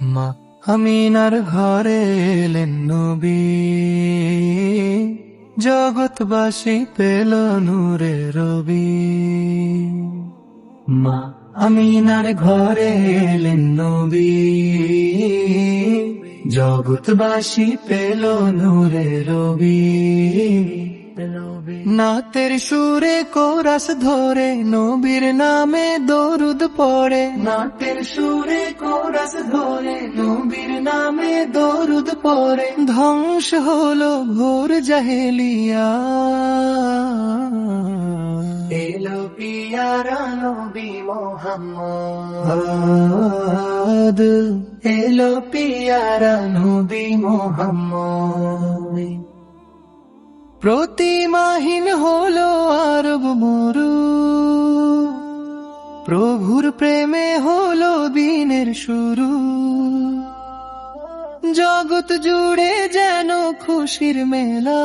মা আমিনার ঘরে এলেন নবী। জগৎবাসী পেল নূরে রবি। মা আমিনার ঘরে এলেন নবী। জগৎবাসী পেল নূরে রবি। নাতের সুরে কোরাস ধরে নবীর নামে দরুদ পড়ে। নাতের সুরে কোরাস ধরে নবীর নামে দরুদ পড়ে। ধ্বংস হলো ভোর জাহেলিয়া। এলো পিয়ারা নবী মোহাম্মদ। এলো পিয়ারা নবী মোহাম্মদ। প্রতিমাহীন হলো আরব মরু। প্রভুর প্রেমে হলো দিনের শুরু। জগৎ জুড়ে যেন খুশির মেলা।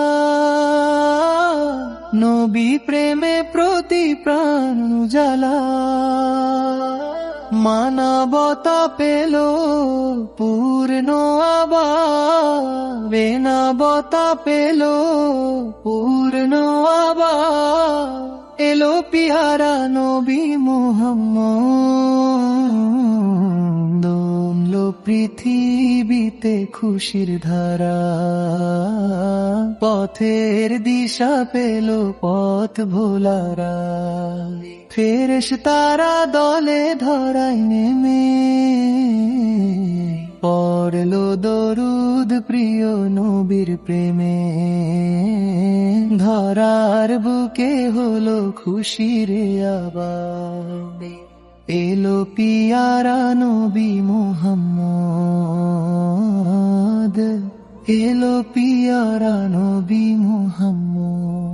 নবী প্রেমে প্রতি প্রাণ জ্বালা মানবতা পেল পূর্ণ আবার বেনাবতা পেল পূর্ণ আবার এলো পিহারা নবী মোহাম্মদ দোললো পৃথিবীতে খুশির ধারা। পথের দিশা পেল পথ ভোলারা। ফেরেশ তারা দলে ধরাই নেমে। পড়ল দরুদ প্রিয় নবীর প্রেমে। ধরার বুকে হলো খুশির আবার। এলো পিয়ারা নবী মোহাম্মদ। এলো পিয়ারা নবী মোহাম্মদ।